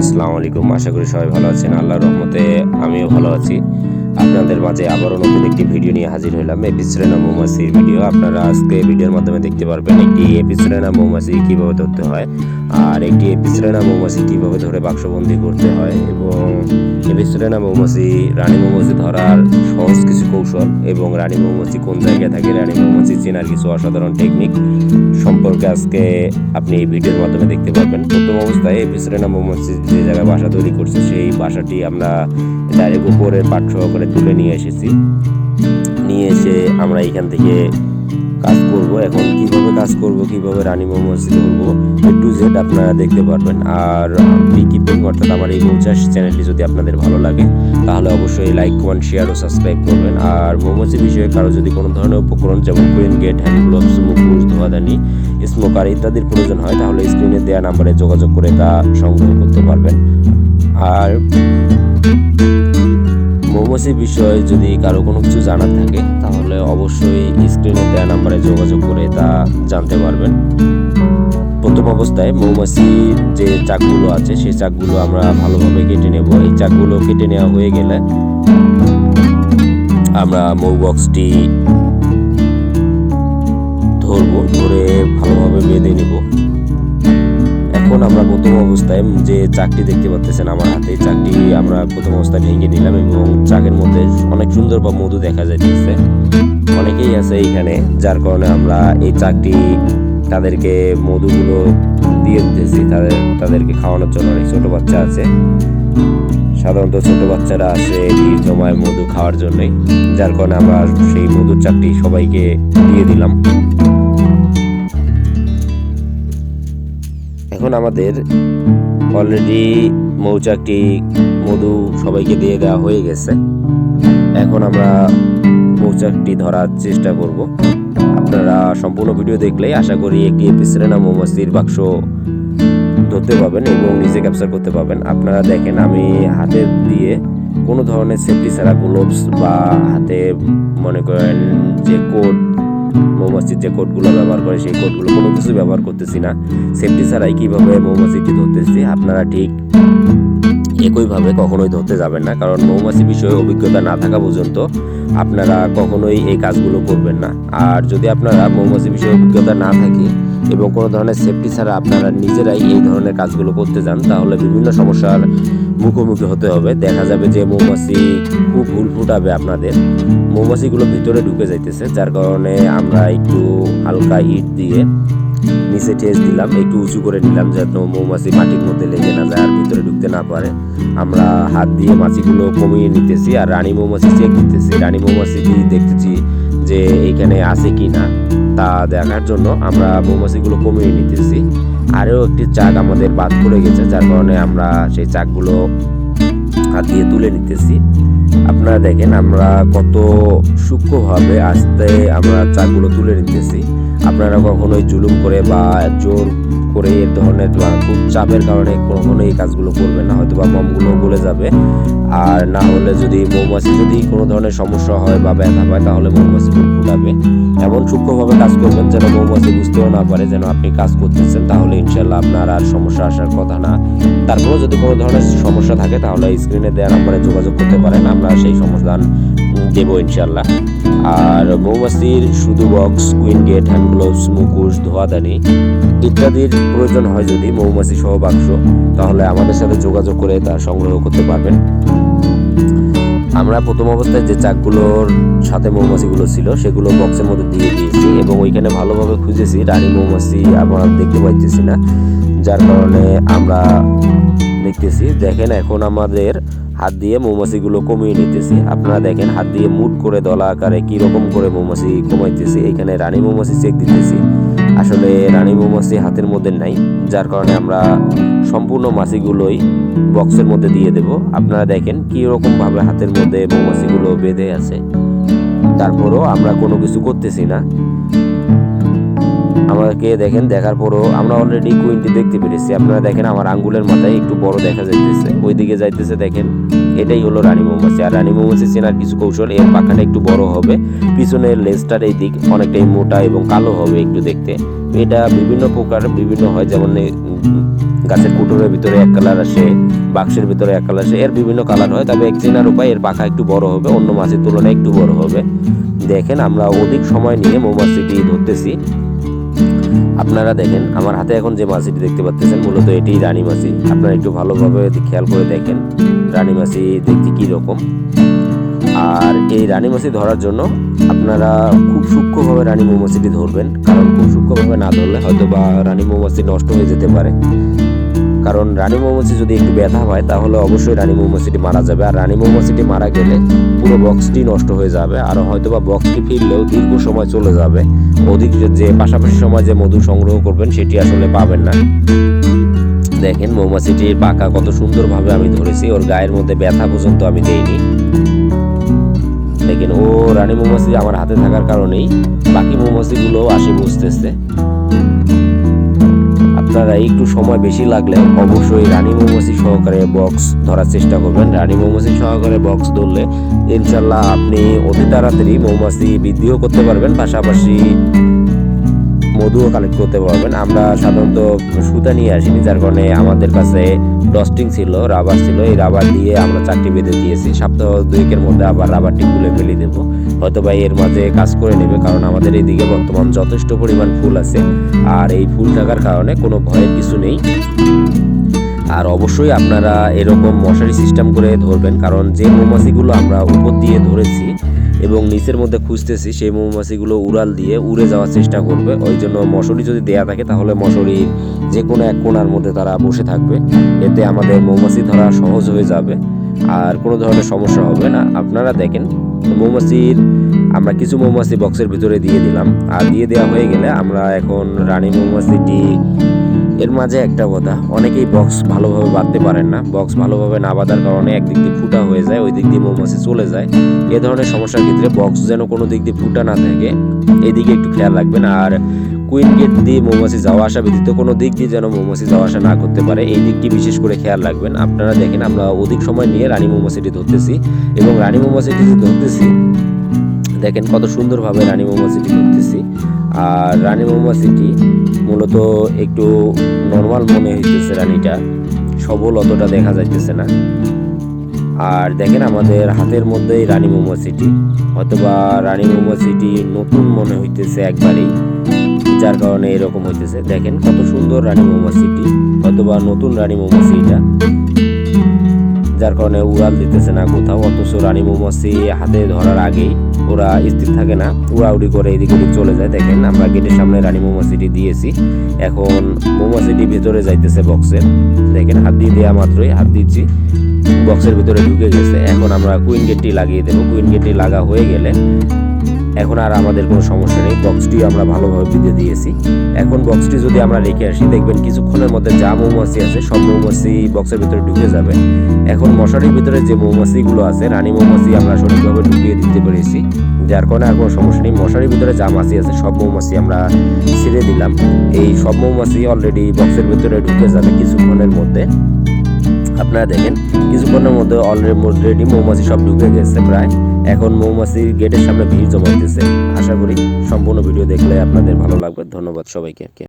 আসসালামু আলাইকুম। আশা করি সবাই ভালো আছেন। আল্লাহর রহমতে আমিও ভালো আছি। আপনাদের মাঝে আবারও নতুন একটি ভিডিও নিয়ে হাজির হলাম এপিসরেনা মৌমাছির ভিডিও। আপনারা আজকে ভিডিওর মাধ্যমে দেখতে পারবেন একটি এপিসরেনা মৌমাছি কীভাবে ধরতে হয় আর একটি এপিসরেনা মৌমাছি কীভাবে ধরে বাক্সবন্দি করতে হয় এবং এপিসরেনা মৌমাছি, রানী মৌমাছি ধরার সহজ কিছু কৌশল এবং রানী মৌমাছি কোন জায়গায় থাকে, রানী মৌমাছি চেনার কিছু অসাধারণ টেকনিক সম্পর্কে আজকে আপনি এই ভিডিওর মাধ্যমে দেখতে পারবেন। প্রথম অবস্থায় এপিসরেনা মৌমাছি যে জায়গায় বাসা তৈরি করছে, সেই বাসাটি আমরা ডাইরেক্ট উপরের পাট সহকারে তুলে নিয়ে এসেছি। নিয়ে এসে আমরা এখান থেকে কাজ করব। এখন কীভাবে কাজ করব, কীভাবে রানী ধরবো এ টু জেড আপনারা দেখতে পারবেন। আর বি কিপিং অর্থাৎ আমার এই মৌচাষ চ্যানেলটি যদি আপনাদের ভালো লাগে, তাহলে অবশ্যই লাইক কমেন্ট শেয়ার ও সাবস্ক্রাইব করবেন। আর মৌমাছি বিষয়ে কারও যদি কোনো ধরনের উপকরণ, যেমন কুইন গেট হ্যান্ড গ্লোভস মুখোশ ধোয়াদানি স্মোকার ইত্যাদির প্রয়োজন হয়, তাহলে স্ক্রিনে দেওয়া নাম্বারে যোগাযোগ করে তা সংগ্রহ করতে পারবেন। আর মৌমাছি বিষয়ে যদি কারও কোনো কিছু জানার থাকে, তাহলে অবশ্যই স্ক্রিনে দেওয়া নাম্বারে যোগাযোগ করে তা জানতে পারবেন। প্রথম অবস্থায় মৌমাছির যে চাকগুলো আছে, সেই চাকগুলো আমরা ভালোভাবে কেটে নেব। এই চাকগুলো কেটে নেওয়া হয়ে গেলে আমরা মৌ বক্সটি ধরবো, ধরে ভালোভাবে বেঁধে নেব। এখন আমরা প্রথম অবস্থায় যে চাকটি দেখতে পাচ্ছেন আমার হাতে এই চাকটি আমরা প্রথম অবস্থায় ভেঙে দিলাম এবং চাকের মধ্যে অনেক সুন্দর বা মধু দেখা যাইতেছে। অনেকেই আছে এইখানে, যার কারণে আমরা এই চাকটি তাদেরকে মধুগুলো দিয়ে দিতেছি, তাদের, তাদেরকে খাওয়ানোর জন্য অনেক ছোট বাচ্চা আছে। সাধারণত ছোট বাচ্চারা আসে বীর জমায় মধু খাওয়ার জন্যই, যার কারণে আমরা সেই মধুর চাকটি সবাইকে দিয়ে দিলাম। এখন আমাদের অলরেডি মৌচাকটি মধু সবাইকে দিয়ে দেওয়া হয়ে গেছে। এখন আমরা মৌচাকটি ধরার চেষ্টা করব। আপনারা সম্পূর্ণ ভিডিও দেখলেই আশা করি একটি এপিসেরেনা মৌমাছির বাক্স ধরতে পাবেন এবং নিজে ক্যাপচার করতে পারবেন। আপনারা দেখেন আমি হাতে দিয়ে কোনো ধরনের সেফটি ছাড়া গ্লোভস বা হাতে মনে করেন যে কোট যে কোডগুলো ব্যবহার করে, সেই কোডগুলো কোনো কিছু ব্যবহার করতেছি না। সেফটি ছাড়াই কীভাবে মৌমাছিটি ধরতেছি, আপনারা ঠিক একইভাবে কখনোই ধরতে যাবেন না, কারণ মৌমাছি বিষয়ে অভিজ্ঞতা না থাকা পর্যন্ত আপনারা কখনোই এই কাজগুলো করবেন না। আর যদি আপনারা মৌমাছি বিষয়ে অভিজ্ঞতা না থাকে এবং কোনো ধরনের সেফটি ছাড়া আপনারা নিজেরাই এই ধরনের কাজগুলো করতে যান, তাহলে বিভিন্ন সমস্যার মুখোমুখি হতে হবে। দেখা যাবে যে মৌমাছি খুব ভুল ফুটাবে আপনাদের। মৌমাছিগুলো ভিতরে ঢুকে যাইতেছে, যার কারণে আমরা একটু হালকা ইট দিয়ে নিচে ঠেস দিলাম, একটু উঁচু করে নিলাম, যেন মৌমাছি মাটির মধ্যে লেগে না যায় আর ভিতরে ঢুকতে না পারে। আমরা হাত দিয়ে মাছিগুলো কমিয়ে নিতেছি আর রানী মৌমাছি চেক দিতেছি। রানী মৌমাছি দেখতেছি যে এখানে আছে কি না, তা দেখার জন্য আমরা মৌমাছিগুলো কমিয়ে নিতেছি। আরও একটি চাক আমাদের বাদ পড়ে গেছে, যার কারণে আমরা সেই চাকগুলো হাত দিয়ে তুলে নিতেছি। আপনারা দেখেন আমরা কত সূক্ষ্মভাবে আস্তে আমরা চাকগুলো তুলে নিতেছি। আপনারা কখনোই জুলুম করে বা জোর করে এর ধরনের খুব চাপের কারণে কখনো এই কাজগুলো করবেন না। হয়তো বা মমগুলো গলে যাবে। আর না হলে যদি মৌমাছি যদি কোনো ধরনের সমস্যা হয় বা ব্যথা পায় তাহলে মৌমাছি ফুল ফুটাবে। এমন সূক্ষ্মভাবে কাজ করবেন যেন মৌমাছি বুঝতেও না পারে, যেন আপনি কাজ করতেছেন, তাহলে ইনশাল্লাহ আপনার আর সমস্যা আসার কথা না। তারপরে যদি কোনো ধরনের সমস্যা থাকে, তাহলে স্ক্রিনে দেওয়া নাম্বারে যোগাযোগ করতে পারেন। আমরা সেই সমাধান দেবো ইনশাল্লাহ আর মৌমাছির শুধু box, queen gate, hand gloves, মুখোশ ধোয়াদানি ইত্যাদির প্রয়োজন হয় যদি মৌমাছি সহ বাক্স, তাহলে আমাদের সাথে যোগাযোগ করে তা সংগ্রহ করতে পারবেন। আমরা প্রথম অবস্থায় যে চাকগুলোর সাথে মৌমাছিগুলো ছিল, সেগুলো বক্সের মধ্যে দিয়ে দিয়েছি এবং ওইখানে ভালোভাবে খুঁজেছি, রানী মৌমাছি আমরা দেখতে পাইতেছি না, যার কারণে আমরা দেখতেছি দেখেন এখন আমাদের হাত দিয়ে মৌমাছিগুলো কমিয়ে নিতেছি। আপনারা দেখেন হাত দিয়ে মুট করে দলা আকারে কি রকম করে মৌমাছি কমাইতেছি। এখানে রানী মৌমাছি চেক দিতেছি। আসলে রানী মৌমাছি হাতের মধ্যে নাই, যার কারণে আমরা সম্পূর্ণ মাছিগুলোই বক্সের মধ্যে দিয়ে দেব। আপনারা দেখেন কি রকম ভাবে হাতের মধ্যে মৌমাছিগুলো বেঁধে আছে। তারপরও আমরা কোনো কিছু করতেছি না। আমাকে দেখেন, দেখার পরও আমরা অলরেডি কুইনটি দেখতে পেরেছি। আপনারা দেখেন, আমার আঙ্গুলের মাথায় একটু বড় দেখা যাইতেছে। ওইদিকে যাইতেছে, দেখেন, এটাই হলো রানী মৌমাছি। আর রানী মৌমাছি চেনার কিছু কৌশল, এর পাখাটা একটু বড় হবে। পিছনের লেজটার এই দিক অনেকটাই মোটা এবং কালো হবে একটু দেখতে। এটা বিভিন্ন প্রকার, বিভিন্ন হয়, যেমন গাছের কুটুরের ভিতরে এক কালার আসে, বাক্সের ভিতরে এক কালার আসে, এর বিভিন্ন কালার হয়। তবে এক চেনার উপায়, এর পাখা একটু বড় হবে, অন্য মাছের তুলনায় একটু বড় হবে। দেখেন, আমরা অধিক সময় নিয়ে মৌমাছিটি ধরতেছি। আপনারা দেখেন, আমার হাতে এখন যে মাছিটি দেখতে পাচ্ছেন, মূলত এটি রানী মাছি আপনারা একটু ভালোভাবে খেয়াল করে দেখেন, রানী মাছি দেখতে কি রকম। আর এই রানী মাছি ধরার জন্য আপনারা খুব সূক্ষ্মভাবে রানী মৌমাছিটি ধরবেন, কারণ খুব সূক্ষ্মভাবে না ধরলে হয়তো বা রানী মৌমাছি নষ্ট হয়ে যেতে পারে। কারণ রানী মৌমাছি যদি একটু ব্যথা হয়, তাহলে অবশ্যই রানী মৌমাছিটি মারা যাবে। আর রানী মৌমাছিটি মারা গেলে পুরো বক্সটি নষ্ট হয়ে যাবে আর হয়তো বা বক্সটি ফিরলেও দীর্ঘ সময় চলে যাবে। অধিক যে পাশাপাশি সময় যে মধু সংগ্রহ করবেন, সেটি আসলে পাবেন না। দেখেন মৌমাছিটির পাকা কত সুন্দরভাবে আমি ধরেছি, ওর গায়ের মধ্যে ব্যথা পর্যন্ত আমি দেইনি। দেখেন, ও রানী মৌমাছি আমার হাতে থাকার কারণেই বাকি মৌমাছিগুলো আসে বুঝতেছে আপনারা একটু সময় বেশি লাগলে অবশ্যই রানী মৌমাছি সহকারে বক্স ধরার চেষ্টা করবেন। রানী মৌমাছি সহকারে বক্স ধরলে ইনশাল্লাহ আপনি অতি তাড়াতাড়ি মৌমাছি বৃদ্ধিও করতে পারবেন। পাশাপাশি মধুও কালেক্ট করতে পারবেন। আমরা সাধারণত সুতা নিয়ে আসিনি, যার কারণে আমাদের কাছে ডস্টিং ছিল রাবার ছিল। এই রাবার দিয়ে আমরা চারটি বেঁধে দিয়েছি। সপ্তাহ দুয়েকের মধ্যে আবার রাবারটি খুলে ফেলে দেব। হয়তো বা এর মাঝে কাজ করে নেবে, কারণ আমাদের এইদিকে বর্তমান যথেষ্ট পরিমাণ ফুল আছে। আর এই ফুল থাকার কারণে কোনো ভয়ের কিছু নেই। আর অবশ্যই আপনারা এরকম মশারি সিস্টেম করে ধরবেন, কারণ যে মৌমাছিগুলো আমরা উপর দিয়ে ধরেছি এবং নিচের মধ্যে খুঁজতেছি, সেই মৌমাছিগুলো উড়াল দিয়ে উড়ে যাওয়ার চেষ্টা করবে। ওই জন্য মশারি যদি দেয়া থাকে, তাহলে মশারির যে কোনো এক কোণার মধ্যে তারা বসে থাকবে। এতে আমাদের মৌমাছি ধরা সহজ হয়ে যাবে, আর কোনো ধরনের সমস্যা হবে না। আপনারা দেখেন, মৌমাছির, আমরা কিছু মৌমাছি বক্সের ভিতরে দিয়ে দিলাম। আর দিয়ে দেওয়া হয়ে গেলে আমরা এখন রানী মৌমাছিটি এর মাঝে একটা কথা, অনেকেই বক্স ভালোভাবে বাঁধতে পারেন না। বক্স ভালোভাবে না বাঁধার কারণে একদিক দিয়ে ফুটা হয়ে যায়, ওই দিক দিয়ে মৌমাছি চলে যায়। এ ধরনের সমস্যার ক্ষেত্রে বক্স যেন কোনো দিক দিয়ে ফুটা না থাকে, এদিকে একটু খেয়াল রাখবেন। আর কুইন গেট দিয়ে মৌমাছি যাওয়া আসা ব্যতীত কোনো দিক দিয়ে যেন মৌমাছি যাওয়া আসা না করতে পারে, এই দিকটি বিশেষ করে খেয়াল রাখবেন। আপনারা দেখেন, আমরা অধিক সময় নিয়ে রানী মৌমাছিটি ধরতেছি এবং রানী মৌমাছিটি ধরতেছি, দেখেন কত সুন্দরভাবে রানী মৌমাছিটি ধরতেছি। আর রানী মৌমাছিটি মূলত একটু নর্মাল মনে হইতেছে রানীটা। সবল অতটা দেখা যাইতেছে না। আর দেখেন আমাদের হাতের মধ্যেই রানী মৌমাছিটি হয়তোবা রানী মৌমাছিটি নতুন মনে হইতেছে একবারেই, যার কারণে এরকম হইতেছে। দেখেন কত সুন্দর রানী মৌমাছিটি হয়তোবা নতুন রানী মৌমাছি এটা যার কারণে উড়াল দিতেছে না কোথাও, অথচ রানী মৌমাছি হাতে ধরার আগেই ওরা স্থির থাকে না। উড়াউড়ি করে এদিক ওদিক চলে যায়। দেখেন, আমরা গেটের সামনে রানী মৌমাছিটি দিয়েছি। এখন মৌমাছিটি ভিতরে যাইতেছে বক্সের। দেখেন, হাত দিয়ে দেওয়া মাত্রই হাত দিচ্ছি। বক্সের ভিতরে ঢুকে গেছে। এখন আমরা কুইন গেটটি লাগিয়ে দেবো। কুইন গেটটি লাগা হয়ে গেলে এখন আর আমাদের কোনো সমস্যা নেই বক্সটি আমরা ভালোভাবে বেঁধে দিয়েছি। এখন বক্সটি যদি আমরা রেখে আসি, দেখবেন কিছুক্ষণের মধ্যে যা মৌমাছি আছে, সব মৌমাছি বক্সের ভিতরে ঢুকে যাবে। এখন মশারির ভিতরে যে মৌমাছিগুলো আছে, রানী মৌমাছি আমরা সঠিকভাবে ঢুকিয়ে দিতে পেরেছি। যার কারণে আর কোনো সমস্যা নেই, মশারির ভিতরে যা মাছি আছে, সব মৌমাছি আমরা ছেড়ে দিলাম। এই সব মৌমাছি অলরেডি বক্সের ভিতরে ঢুকে যাবে কিছুক্ষণের মধ্যে। আপনারা দেখেন, কিছুক্ষণের মধ্যে অলরেডি মৌমাছি সব ঢুকে গেছে প্রায়। এখন মৌমাছির গেটের সামনে ভিড় জমা দিতেছে আশা করি সম্পূর্ণ ভিডিও দেখলে আপনাদের ভালো লাগবে। ধন্যবাদ সবাইকে।